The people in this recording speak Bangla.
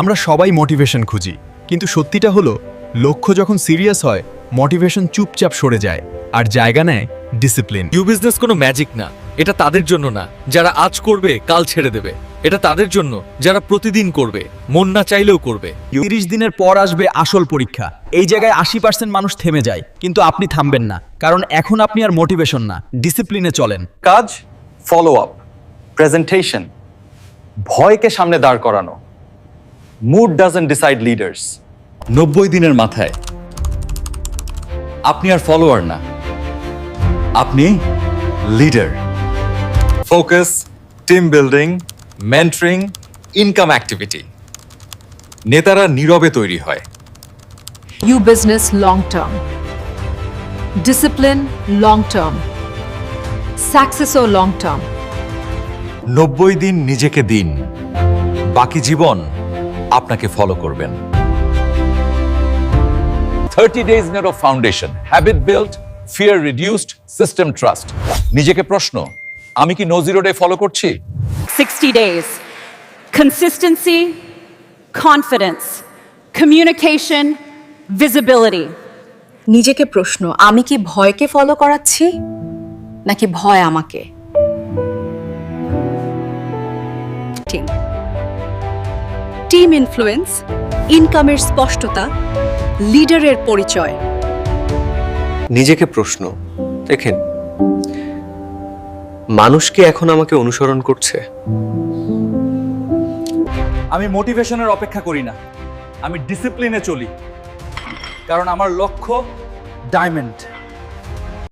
আমরা সবাই মোটিভেশন খুঁজি কিন্তু সত্যিটা হলো লক্ষ্য যখন সিরিয়াস হয় মোটিভেশন চুপচাপ সরে যায় আর জায়গা নেয় ডিসিপ্লিন ইউ বিজনেস কোনো ম্যাজিক না এটা তাদের জন্য না যারা আজ করবে কাল ছেড়ে দেবে। এটা তাদের জন্য যারা প্রতিদিন করবে মন না চাইলেও করবে। তিরিশ দিনের পর আসবে আসল পরীক্ষা। এই জায়গায় আশি পার্সেন্ট মানুষ থেমে যায় কিন্তু আপনি থামবেন না কারণ এখন আপনি আর মোটিভেশন না ডিসিপ্লিনে চলেন। কাজ ফলো আপ প্রেজেন্টেশন ভয়কে সামনে দাঁড় করানো। মুড ডাজেন্ট ডিসাইড লিডার্স নব্বই দিনের মাথায়। আপনি আর ফলোয়ার না। আপনি leader focus team building mentoring income activity নেতারা নীরবে তৈরি হয়। You business long term discipline long term or long term. নব্বই দিন নিজেকে দিন। বাকি জীবন আপনাকে ফলো করবেন। Thirty days narrow foundation habit build fear reduced system trust নিজেকে প্রশ্ন আমি কি নো জিরো ডে ফলো করছি? 60 days. Consistency, confidence, communication, visibility. নিজেকে প্রশ্ন আমি কি ভয়কে ফলো করাচ্ছি? নাকি ভয় আমাকে? টিম টিম ইনফ্লুয়েন্স ইনকামের স্পষ্টতা লিডারের পরিচয়। নিজেকে প্রশ্ন দেখেন মানুষ কি এখন আমাকে অনুসরণ করছে? আমি মোটিভেশনের অপেক্ষা করি না আমি ডিসিপ্লিনে চলি কারণ আমার লক্ষ্য ডায়মন্ড